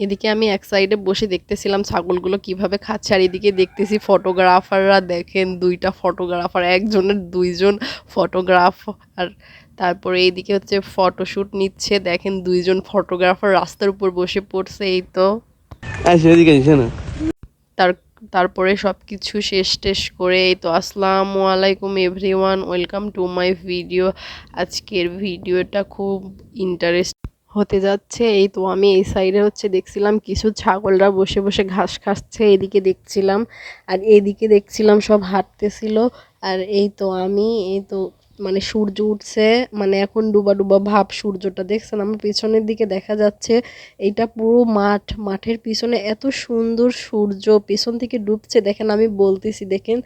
এদিকে আমি এক সাইডে বসে দেখতেছিলাম ছাগলগুলো কীভাবে খাচ্ছে আর এদিকে দেখতেছি ফটোগ্রাফাররা দেখেন দুইটা ফটোগ্রাফার একজনের দুইজন ফটোগ্রাফার তারপরে এইদিকে হচ্ছে ফটোশ্যুট নিচ্ছে দেখেন দুইজন ফটোগ্রাফার রাস্তার উপর বসে পড়ছে এই তো। তার তারপরে সব কিছু শেষ টেস করে এই তো আসসালামু আলাইকুম everyone welcome to my video আজকের ভিডিওটা খুব ইন্টারেস্ট হতে যাচ্ছে। এই তো আমি এই সাইডে হচ্ছে দেখছিলাম কিছু ছাগলরা বসে বসে ঘাস খাচ্ছে, এদিকে দেখছিলাম আর এদিকে দেখছিলাম সব হাঁটতেছিল। আর এই তো আমি, এই তো মানে সূর্য উঠছে মানে এখন ডুবা ডুবা ভাব সূর্যটা। দেখছেন আমার পিছনের দিকে দেখা যাচ্ছে, এইটা পুরো মাঠ, মাঠের পিছনে এত সুন্দর সূর্য পিছন থেকে ডুবছে। দেখেন আমি বলতেছি, দেখেন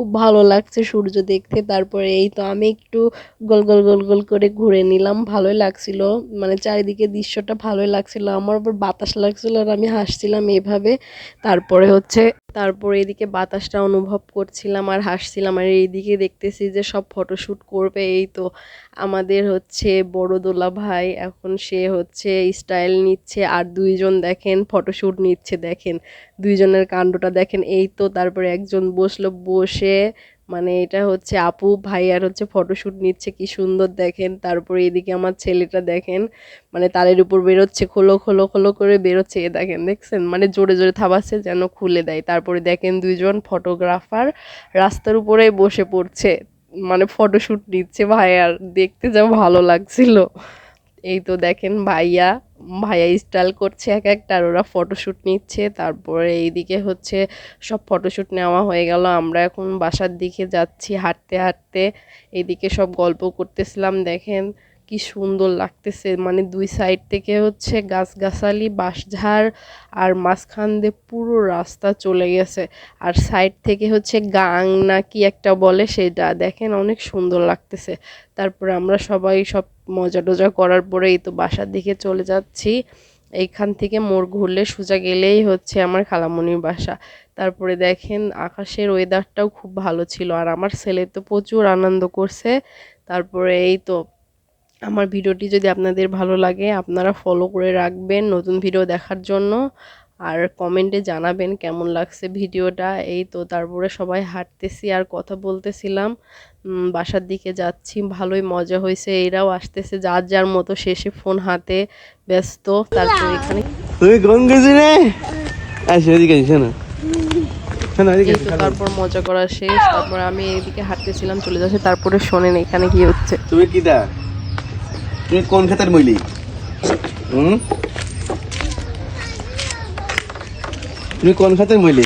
খুব ভালো লাগছে সূর্য দেখতে। তারপরে এই তো আমি একটু গোল গোল গোল গোল করে ঘুরে নিলাম। ভালোই লাগছিল। মানে চারিদিকে দৃশ্যটা ভালোই লাগছিল। আমার আবার বাতাস লাগছিল আর আমি হাসছিলাম এভাবে। তারপরে হচ্ছে, তারপরে এদিকে বাতাসটা অনুভব করছিলাম আর হাসছিলাম। আর এইদিকে দেখতেছি যে সব ফটোশ্যুট করবে এই তো আমাদের হচ্ছে বড় দোলা ভাই। এখন সে হচ্ছে স্টাইল নিচ্ছে আর দুইজন দেখেন ফটোশ্যুট নিচ্ছে দেখেন। দুইজনের কাণ্ডটা দেখেন। এই তো তারপরে একজন বসল, বসে মানে এটা হচ্ছে আপু, ভাই আর হচ্ছে ফটোশ্যুট নিচ্ছে, কি সুন্দর দেখেন। তারপরে এদিকে আমার ছেলেটা দেখেন মানে তারের উপর বেরোচ্ছে, খোলো খোলো খোলো করে বেরোচ্ছে, এ দেখেন, দেখছেন? মানে জোরে জোরে থাবাচ্ছে যেন খুলে দেয়। তারপরে দেখেন দুইজন ফটোগ্রাফার রাস্তার উপরে বসে পড়ছে মানে ফটোশ্যুট নিচ্ছে, ভাই, আর দেখতে যা ভালো লাগছিল। এই তো দেখেন ভাইয়া ভাইয়া স্টাইল করছে এক একটা আর ওরা ফটোশ্যুট নিচ্ছে। তারপরে এইদিকে হচ্ছে সব ফটোশ্যুট নেওয়া হয়ে গেল। আমরা এখন বাসার দিকে যাচ্ছি হাঁটতে হাঁটতে। এইদিকে সব গল্প করতেছিলাম, দেখেন। কি সুন্দর লাগতেছে। মানে দুই সাইড থেকে হচ্ছে গাছগাছালি, বাঁশঝাড় আর মাঝখান দিয়ে পুরো রাস্তা চলে গেছে। আর সাইড থেকে হচ্ছে গাং না কি একটা বলে সেটা। দেখেন অনেক সুন্দর লাগতেছে। তারপরে আমরা সবাই সব মজা টজা করার পরে এই তো বাসার দিকে চলে যাচ্ছি। এইখান থেকে মোড় ঘুরলে সোজা গেলেই হচ্ছে আমার খালামণির বাসা। তারপরে দেখেন আকাশের ওয়েদারটাও খুব ভালো ছিল। আর আমার ছেলে তো প্রচুর আনন্দ করছে। তারপরে এই তো আমার ভিডিওটি যদি আপনাদের ভালো লাগে আপনারা ফলো করে রাখবেন নতুন ভিডিও দেখার জন্য। আর কমেন্টে জানাবেন কেমন লাগছে ভিডিওটা। এই তো তারপরে সবাই হাঁটতেছি আর কথা বলতেছিলাম। বাসার দিকে যাচ্ছি ভালোই মজা হয়েছে। এরাও আসতেছে যার যার মতো শেষে ফোন হাতে ব্যস্ত। তারপরে এখানে তুমি কোন গেছি রে? এদিকে না। তারপর মজা করা শেষ। তারপর আমি এদিকে হাঁটতেছিলাম চলে যাচ্ছে। তারপরে শোনেন এখানে কি হচ্ছে। তুমি কি দা? তুমি কোন খেতের মইলি তুমি কোন ক্ষেতের মইলি